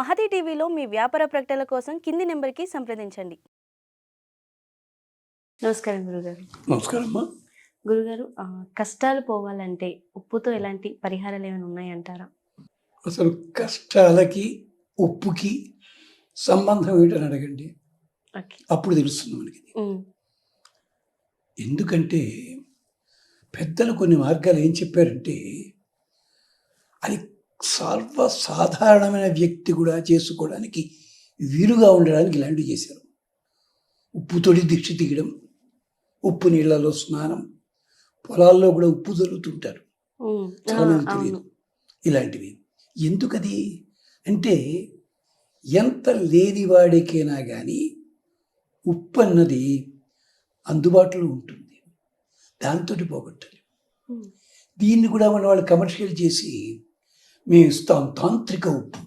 మహతి టీవీలో మీ వ్యాపార ప్రకటనల కోసం కింది నెంబర్కి సంప్రదించండి. నమస్కారం గురుగారు. నమస్కారం అమ్మా గురుగారు కష్టాలు పోవాలంటే ఉప్పుతో ఎలాంటి పరిహారాలు ఏమైనా ఉన్నాయంటారా? అసలు కష్టాలకి ఉప్పుకి సంబంధం ఏంటని అడగండి. అప్పుడు తెలుస్తుంది మనకి. ఎందుకంటే పెద్దలు కొన్ని మార్గాలు ఏం చెప్పారంటే అది సర్వసాధారణమైన వ్యక్తి కూడా చేసుకోవడానికి వీలుగా ఉండడానికి ఇలాంటివి చేశారు. ఉప్పుతోటి దిక్ష తీయడం ఉప్పు నీళ్ళలో స్నానం పొలాల్లో కూడా ఉప్పు ఆ, చాలా తెలియదు ఇలాంటివి. ఎందుకది అంటే ఎంత లేనివాడికైనా కానీ ఉప్పు అన్నది అందుబాటులో ఉంటుంది. దాంతో పోగొట్టాలి. దీన్ని కూడా మన వాళ్ళు కమర్షియల్ చేసి మేము ఇస్తాం తాంత్రిక ఉప్పు.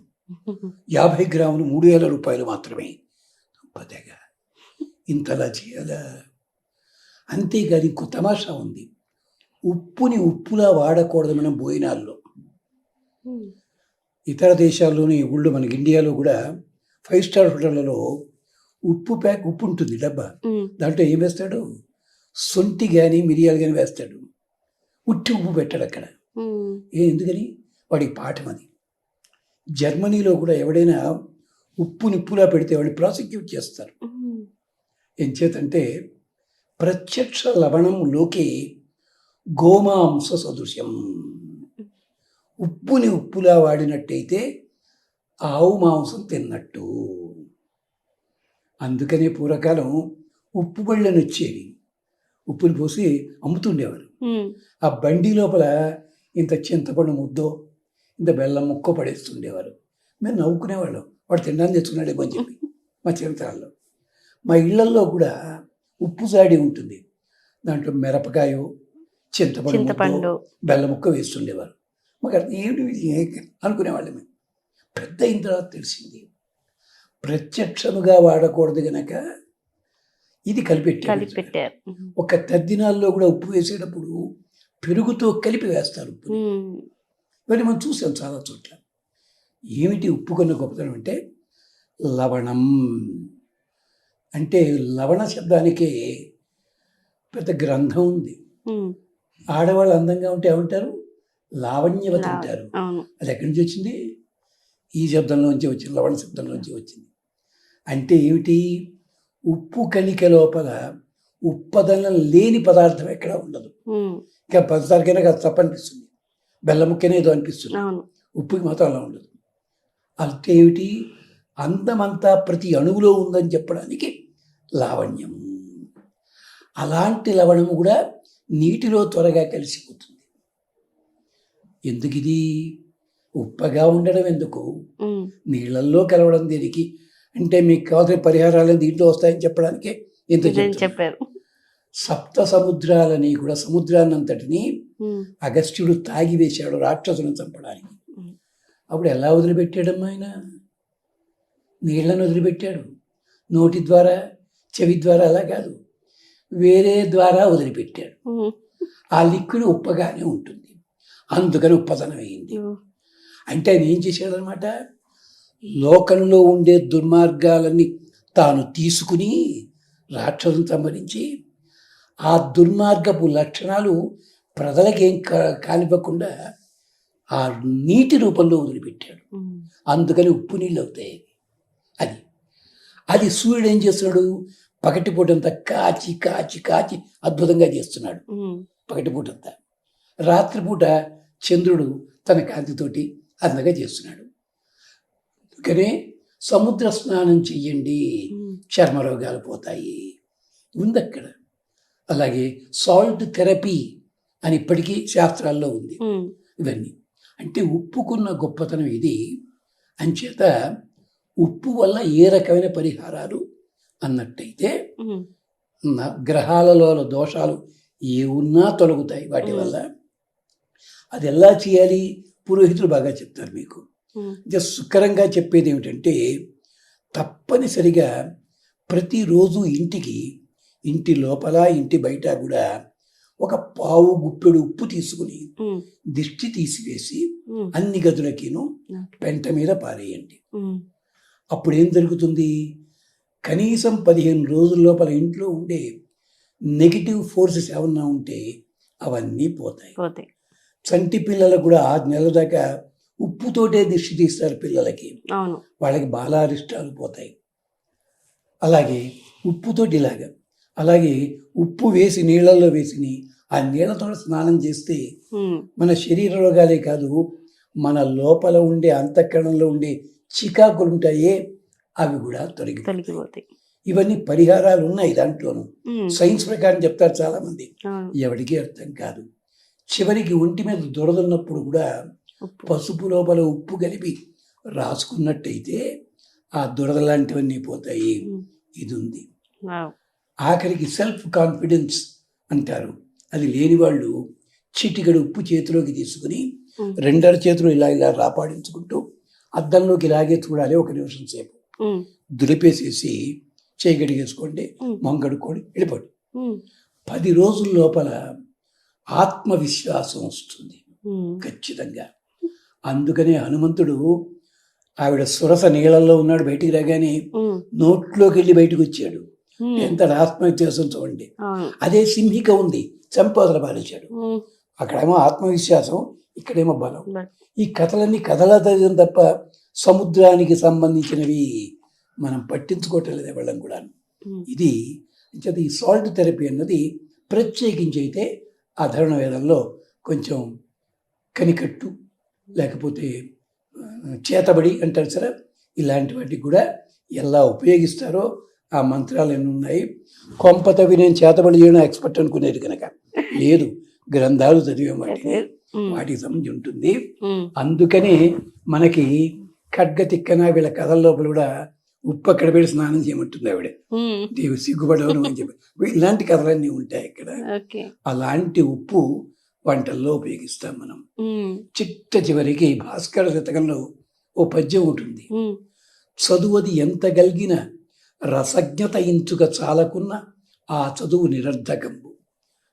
యాభై గ్రాములు మూడు వేల రూపాయలు మాత్రమే. పదేగా. ఇంతలా చేయాలా? అంతేగాని ఇంకో తమాషా ఉంది. ఉప్పుని ఉప్పులా వాడకూడదు మనం భోజనాల్లో. ఇతర దేశాల్లోని ఊళ్ళో మనకి ఇండియాలో కూడా ఫైవ్ స్టార్ హోటళ్ళలో ఉప్పు ప్యాక్ ఉప్పు ఉంటుంది డబ్బా. దాంట్లో ఏం వేస్తాడు? సొంటి కానీ మిరియాలు కానీ వేస్తాడు. ఉట్టి ఉప్పు పెట్టాడు అక్కడ. ఏ ఎందుకని? వాడికి పాఠం అది. జర్మనీలో కూడా ఎవడైనా ఉప్పు నిప్పులా పెడితే వాడిని ప్రాసిక్యూట్ చేస్తారు. ఉమ్, ఏం చేతంటే ప్రత్యక్ష లవణంలోకి గోమాంస సదృశ్యం. ఉప్పుని ఉప్పులా వాడినట్టయితే ఆవు మాంసం తిన్నట్టు. అందుకనే పూర్వకాలం ఉప్పు బళ్ళని వచ్చేవి. ఉప్పుని పోసి అమ్ముతుండేవారు. ఆ బండి లోపల ఇంత చింతపండు ముద్దో ఇంత బెల్లం ముక్క పడేస్తుండేవారు. మేము నవ్వుకునేవాళ్ళం. వాడు తినడానికి తెచ్చుకున్నాడేమో అని చెప్పి మా చిరతరాల్లో. మా ఇళ్ళల్లో కూడా ఉప్పు జాడి ఉంటుంది. దాంట్లో మిరపకాయ చింతపండు బెల్లం ముక్క వేస్తుండేవారు. మాకు అర్థం ఏమిటి అనుకునేవాళ్ళం మేము. పెద్ద అయిన తర్వాత తెలిసింది. ప్రత్యక్షముగా వాడకూడదు గనక ఇది కలిపెట్టారు. ఒక తద్దినాల్లో కూడా ఉప్పు వేసేటప్పుడు పెరుగుతో కలిపి వేస్తారు ఉప్పు ఇవన్నీ మనం చూసాం చాలా చోట్ల. ఏమిటి ఉప్పు కొన్న గొప్పతనం అంటే లవణం. అంటే లవణ శబ్దానికి పెద్ద గ్రంథం ఉంది. ఆడవాళ్ళు అందంగా ఉంటే ఏమంటారు? లావణ్యవతి అంటారు అది ఎక్కడి నుంచి వచ్చింది? ఈ శబ్దంలోంచి వచ్చింది లవణ శబ్దంలోంచి వచ్చింది. అంటే ఏమిటి? ఉప్పు కణిక లోపల ఉప్పదనం లేని పదార్థం ఎక్కడ ఉండదు. ఇంకా పంచదారకైనా కాదు తప్ప అనిపిస్తుంది బెల్లం ముక్కనే ఏదో అనిపిస్తుంది. ఉప్పుకి మాత్రం అలా ఉండదు. అంటే ఏమిటి? అందమంతా ప్రతి అణువులో ఉందని చెప్పడానికి లావణ్యం. అలాంటి లవణము కూడా నీటిలో త్వరగా కలిసిపోతుంది. ఎందుకు ఇది ఉప్పగా ఉండడం ఎందుకు? నీళ్ళల్లో కలవడం దేనికి? అంటే మీకు కావాల్సిన పరిహారాలు దీంట్లో వస్తాయని చెప్పడానికే ఇంత చెప్తున్నా. చెప్పారు. సప్త సముద్రాలని కూడా సముద్రాన్నంతటిని అగస్త్యుడు తాగి వేశాడు రాక్షసులను చంపడానికి. అప్పుడు ఎలా వదిలిపెట్టాడమ్మా ఆయన? నీళ్ళను వదిలిపెట్టాడు. నోటి ద్వారా చెవి ద్వారా అలా కాదు వేరే ద్వారా వదిలిపెట్టాడు. ఆ లిక్విడ్ ఉప్పగానే ఉంటుంది. అందుకని ఉప్పదనం అయింది అంటే ఆయన ఏం చేశాడనమాట? లోకంలో ఉండే దుర్మార్గాలన్నీ తాను తీసుకుని రాక్షసుని సంహరించి ఆ దుర్మార్గపు లక్షణాలు ప్రజలకేం కా- కానివ్వకుండా ఆ నీటి రూపంలో వదిలిపెట్టాడు. అందుకని ఉప్పు నీళ్ళు అవుతాయి అది అది సూర్యుడు ఏం చేస్తున్నాడు? పగటిపూటంతా కాచి కాచి కాచి అద్భుతంగా చేస్తున్నాడు. పగటిపూటంతా రాత్రిపూట చంద్రుడు తన కాంతితోటి అందంగా చేస్తున్నాడు. అందుకనే సముద్ర స్నానం చెయ్యండి. ఉమ్, చర్మ రోగాలు పోతాయి. ఉంది అక్కడ అలాగే సాల్ట్ థెరపీ అని ఇప్పటికీ శాస్త్రాల్లో ఉంది. ఇవన్నీ. అంటే ఉప్పుకున్న గొప్పతనం ఇది. అంచేత ఉప్పు వల్ల ఏ రకమైన పరిహారాలు అన్నట్టయితే గ్రహాలలో దోషాలు ఏ ఉన్నా తొలగుతాయి వాటి. వల్ల. అది ఎలా చేయాలి? పురోహితులు బాగా చెప్తారు మీకు. జస్ట్ సుకరంగా చెప్పేది ఏమిటంటే తప్పనిసరిగా ప్రతిరోజు ఇంటికి ఇంటి లోపల ఇంటి బయట కూడా ఒక పావు గుప్పెడు ఉప్పు తీసుకుని దిష్టి తీసివేసి అన్ని గదులకిను. పెంట మీద పారేయండి. అప్పుడు ఏం జరుగుతుంది? కనీసం పదిహేను రోజుల లోపల ఇంట్లో ఉండే నెగిటివ్ ఫోర్సెస్ ఏమన్నా ఉంటే అవన్నీ పోతాయి. చంటి పిల్లలకు కూడా ఆరు నెలల దాకా ఉప్పుతోటే దిష్టి తీస్తారు పిల్లలకి. వాళ్ళకి బాలారిష్టాలు పోతాయి. అలాగే ఉప్పుతోటి ఇలాగా అలాగే ఉప్పు వేసి నీళ్ళల్లో వేసి ఆ నీళ్ళతో స్నానం చేస్తే మన శరీర రోగాలే కాదు మన లోపల ఉండే అంతఃకరణలో ఉండే చికాకులు ఉంటాయే అవి కూడా తొలగి తొలగిపోతాయి. ఇవన్నీ పరిహారాలు ఉన్నాయి దాంట్లోనూ. సైన్స్ ప్రకారం చెప్తారు చాలా మంది ఎవరికీ అర్థం కాదు. చివరికి ఒంటి మీద దురదన్నప్పుడు కూడా పసుపు లోపల ఉప్పు కలిపి రాసుకున్నట్టయితే ఆ దురద లాంటివన్నీ పోతాయి. ఇది ఉంది. ఆఖరికి సెల్ఫ్ కాన్ఫిడెన్స్ అంటారు. అది లేని వాళ్ళు చిటికడు ఉప్పు చేతిలోకి తీసుకుని రెండర చేతులు ఇలా ఇలా రాపాడించుకుంటూ అద్దంలోకి ఇలాగే చూడాలి ఒక నిమిషం సేపు. దులిపేసేసి చేయి గడిగేసుకోండి ఉమ్, మొహం కడుక్కోండి వెళ్ళిపోండి. పది రోజుల లోపల ఆత్మవిశ్వాసం వస్తుంది. ఖచ్చితంగా. అందుకనే హనుమంతుడు ఆవిడ సురస నీళ్ళల్లో ఉన్నాడు బయటికి రాగానే నోట్లోకి వెళ్ళి బయటకు వచ్చాడు. ఎంత ఆత్మవిశ్వాసం చూడండి. అదే సింహిక ఉంది చంపోదల పాలించాడు. అక్కడేమో ఆత్మవిశ్వాసం ఇక్కడేమో బలం. ఈ కథలన్నీ కథలా చదివిన తప్ప సముద్రానికి సంబంధించినవి మనం పట్టించుకోవటం లేదు వాళ్ళం కూడా ఇది ఈ సాల్ట్ థెరపీ అన్నది ప్రత్యేకించి అయితే ఆ ధరణ వేదంలో కొంచెం కనికట్టు లేకపోతే చేతబడి అంటారు సరే ఇలాంటి వాటికి కూడా ఎలా ఉపయోగిస్తారో ఆ మంత్రాలు ఎన్ని ఉన్నాయి. కొంపతవి నేను చేతబడి చేయడం ఎక్స్పర్ట్ అనుకునేది కనుక. లేదు గ్రంథాలు చదివే వాటి ఉమ్, వాటికి సంబంధించి ఉంటుంది. అందుకనే మనకి ఖడ్గ తిక్కన వీళ్ళ కథల లోపల కూడా ఉప్పు అక్కడ పెట్టి స్నానం చేయమంటుంది ఆవిడ. నీవు సిగ్గుపడవను అని చెప్పి. ఇలాంటి కథలన్నీ ఉంటాయి ఇక్కడ. అలాంటి ఉప్పు వంటల్లో ఉపయోగిస్తాం మనం. చిట్ట చివరికి భాస్కర శతకంలో ఓ పద్యం ఉంటుంది. చదువది ఎంత గలిగిన రసజ్ఞత ఇంచుక చాలకున్న ఆ చదువు నిరర్ధకంబు.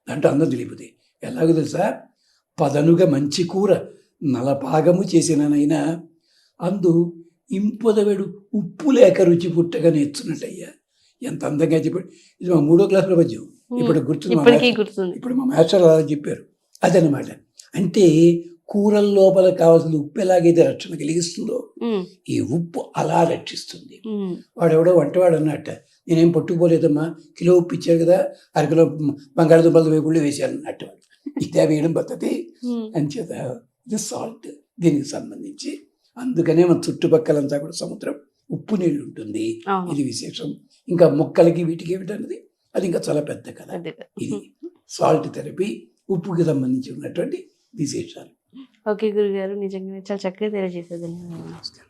అంటే అన్న తెలియదు ఎలాగో తెలుసా? పదనుగా మంచి కూర నలపాగము చేసిననైనా అందు ఇంపొదవెడు ఉప్పు లేక రుచి పుట్టగా నేర్చున్నట్టయ్యా. ఎంత అందంగా చెప్పాడు. ఇది మా మూడో క్లాసులో పద్యం ఉమ్. ఇప్పుడు గుర్తుంది ఇప్పుడు మా మాస్టర్ అలా చెప్పారు. అదనమాట అంటే కూరల లోపల కావాల్సిన ఉప్పు ఎలాగైతే రక్షణ కలిగిస్తుందో ఈ ఉప్పు అలా రక్షిస్తుంది. వాడెవడో వంటవాడు అన్నట్ట నేనేం పట్టుకుపోలేదమ్మా కిలో ఉప్పు ఇచ్చారు కదా అరకిలో బంగాళదుంపలతో వేపుళ్ళు వేశాను అన్నట్టు ఇదే వేయడం పద్ధతి. అంచేత ఇది సాల్ట్ దీనికి సంబంధించి. అందుకనే మన చుట్టుపక్కలంతా కూడా సముద్రం ఉప్పు నీళ్ళు ఉంటుంది. ఇది విశేషం. ఇంకా మొక్కలకి వీటికి ఏమిటన్నది? అది ఇంకా చాలా పెద్ద కథ. అదే ఇది. సాల్ట్ థెరపీ ఉప్పుకి సంబంధించి ఉన్నటువంటి విశేషాలు. ఓకే గురుగారు నిజంగా చాలా చక్కగా తెలియజేసేది నమస్కారం